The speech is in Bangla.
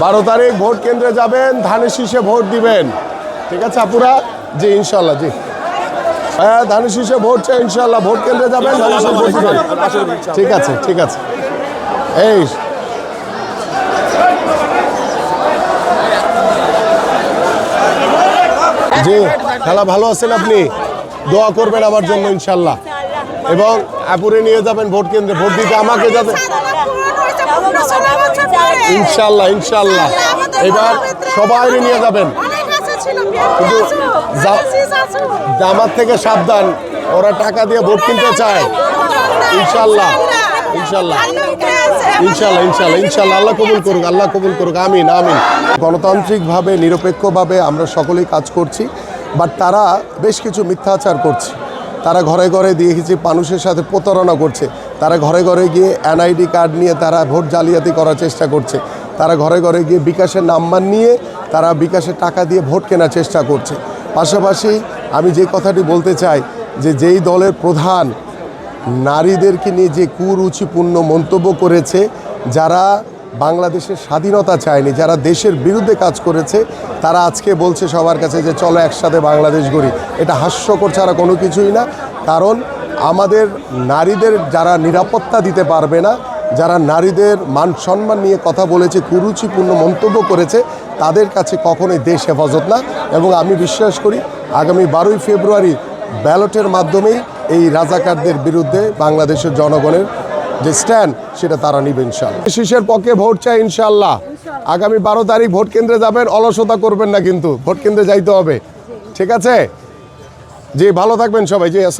বারো তারিখ ভোট কেন্দ্রে যাবেন, ধানের শীষে ভোট দিবেন। ঠিক আছে আপুরা? জি ইনশাল্লাহ জি। হ্যাঁ ধানের শীষে ভোট চাই ইনশাল্লাহ ভোট কেন্দ্রে যাবেন ভোট দিবেন। ঠিক আছে ঠিক আছে। এই, জি, খেলা ভালো আছেন আপনি? দোয়া করবেন আমার জন্য ইনশাল্লাহ এবং আপুরে নিয়ে যাবেন ভোট কেন্দ্রে। ভোট দিতে আমাকে যাবে। ইনশাল্লাহ ইনশাল্লাহ। এবার সবাই নিয়ে যাবেন। কিন্তু থেকে সাবধান। ওরা টাকা দিয়ে ভোট কিনতে চায়। ইনশাল্লাহ ইনশাল্লাহ। ইনশাল্লাহ ইনশাল্লাহ ইনশাল্লাহ। আল্লাহ কবুল করুক, আল্লাহ কবুল করুক। আমিন আমিন। গণতান্ত্রিকভাবে, নিরপেক্ষভাবে আমরা সকলেই কাজ করছি, বাট তারা বেশ কিছু মিথ্যাচার করছে। তারা ঘরে ঘরে দিয়েছি মানুষের সাথে প্রতারণা করছে। তারা ঘরে ঘরে গিয়ে এনআইডি কার্ড নিয়ে তারা ভোট জালিয়াতি করার চেষ্টা করছে। তারা ঘরে ঘরে গিয়ে বিকাশের নাম্বার নিয়ে তারা বিকাশের টাকা দিয়ে ভোট কেনার চেষ্টা করছে। পাশাপাশি আমি যে কথাটি বলতে চাই যে যেই দলের প্রধান নারীদেরকে নিয়ে যে কুরুচিপূর্ণ মন্তব্য করেছে, যারা বাংলাদেশের স্বাধীনতা চায়নি, যারা দেশের বিরুদ্ধে কাজ করেছে, তারা আজকে বলছে সবার কাছে যে চলো একসাথে বাংলাদেশ গড়ি। এটা হাস্যকর ছাড়া কোনো কিছুই না, কারণ আমাদের নারীদের যারা নিরাপত্তা দিতে পারবে না, যারা নারীদের মান সম্মান নিয়ে কথা বলেছে, কুরুচিপূর্ণ মন্তব্য করেছে, তাদের কাছে কখনোই দেশ হেফাজত না। এবং আমি বিশ্বাস করি, আগামী বারোই ফেব্রুয়ারি ব্যালটের মাধ্যমেই এই রাজাকারদের বিরুদ্ধে বাংলাদেশের জনগণের যে স্ট্যান্ড সেটা তারা নিবে ইনশাল্লাহ শীষের পক্ষে ভোট চাই ইনশাল্লাহ আগামী বারো তারিখ ভোট কেন্দ্রে যাবেন, অলসতা করবেন না কিন্তু। ভোট কেন্দ্রে যাইতে হবে। ঠিক আছে? জি, ভালো থাকবেন সবাই। জি